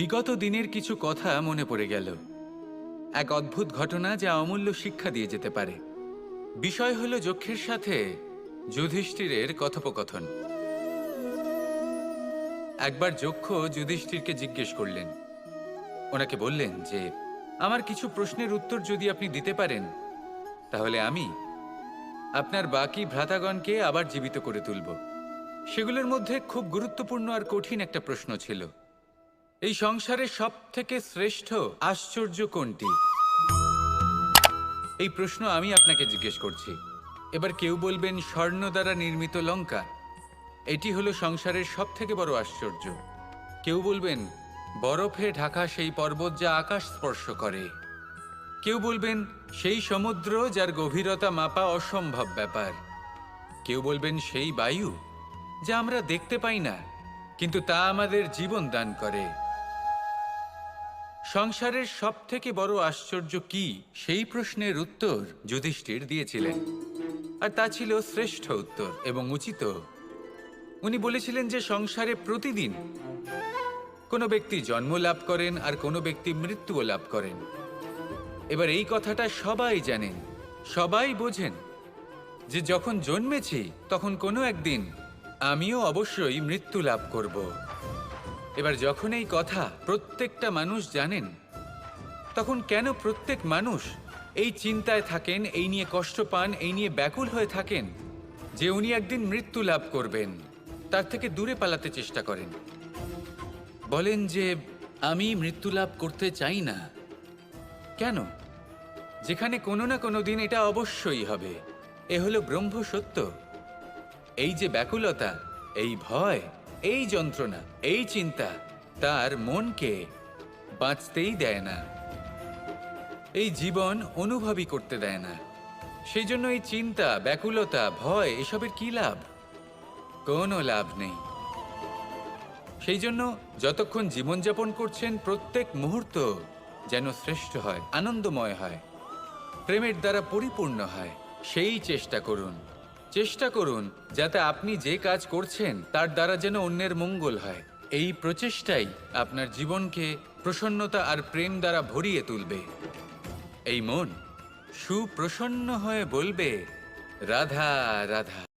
বিগত দিনের কিছু কথা মনে পড়ে গেল। এক অদ্ভুত ঘটনা যা অমূল্য শিক্ষা দিয়ে যেতে পারে। বিষয় হলো যক্ষের সাথে যুধিষ্ঠিরের কথোপকথন। একবার যক্ষ যুধিষ্ঠিরকে জিজ্ঞেস করলেন। ওনাকে বললেন যে, আমার কিছু প্রশ্নের উত্তর যদি আপনি দিতে পারেন, তাহলে আমি আপনার বাকি ভ্রাতাগণকে আবার জীবিত করে তুলব। সেগুলোর মধ্যে খুব গুরুত্বপূর্ণ আর কঠিন একটা প্রশ্ন ছিল। এই সংসারে সব থেকে শ্রেষ্ঠ আশ্চর্য কোনটি? এই প্রশ্ন আমি আপনাকে জিজ্ঞেস করছি। এবার কেউ বলবেন স্বর্ণ দ্বারা নির্মিত লঙ্কা। এটি হলো সংসারের সব থেকে বড় আশ্চর্য। কেউ বলবেন, বরফে ঢাকা সেই পর্বত যা আকাশ স্পর্শ করে। কেউ বলবেন, সেই সমুদ্র যার গভীরতা মাপা অসম্ভব ব্যাপার। কেউ বলবেন, সেই বায়ু যা আমরা দেখতে পাই না, কিন্তু তা আমাদের জীবন দান করে। সংসারের সব থেকে বড় আশ্চর্য কি? সেই প্রশ্নের উত্তর যুধিষ্ঠির দিয়েছিলেন। আর তা ছিল শ্রেষ্ঠ উত্তর এবং উচিত। উনি বলেছিলেন যে সংসারে প্রতিদিন কোনো ব্যক্তি জন্ম লাভ করেন আর কোনো ব্যক্তি মৃত্যুও লাভ করেন। এবার এই কথাটা সবাই জানেন, সবাই বোঝেন যে যখন জন্মেছি তখন কোনো একদিন আমিও অবশ্যই মৃত্যু লাভ করব। এবার যখন এই কথা প্রত্যেকটা মানুষ জানেন, তখন কেন প্রত্যেক মানুষ এই চিন্তায় থাকেন, এই নিয়ে কষ্ট পান, এই নিয়ে ব্যাকুল হয়ে থাকেন যে উনি একদিন মৃত্যু লাভ করবেন, তার থেকে দূরে পালাতে চেষ্টা করেন। বলেন যে, আমি মৃত্যু লাভ করতে চাই না। কেন? যেখানে কোনো না কোনো দিন এটা অবশ্যই হবে। এ হলো ব্রহ্ম সত্য এই যে ব্যাকুলতা, এই ভয় এই যন্ত্রণা, এই চিন্তা তার মনকে বাঁচতেই দেয় না। এই জীবন অনুভবই করতে দেয় না। সেই জন্য এই চিন্তা, ব্যাকুলতা, ভয়, এসবের কি লাভ? কোনো লাভ নেই। সেই জন্য যতক্ষণ জীবনযাপন করছেন প্রত্যেক মুহূর্ত যেন শ্রেষ্ঠ হয়, আনন্দময় হয়, প্রেমের দ্বারা পরিপূর্ণ হয়, সেই চেষ্টা করুন। চেষ্টা করুন যাতে আপনি যে কাজ করছেন তার দ্বারা যেন অন্যের মঙ্গল হয়। এই প্রচেষ্টাই আপনার জীবনকে প্রসন্নতা আর প্রেম দ্বারা ভরিয়ে তুলবে। এই মন সুপ্রসন্ন হয়ে বলবে, রাধা রাধা।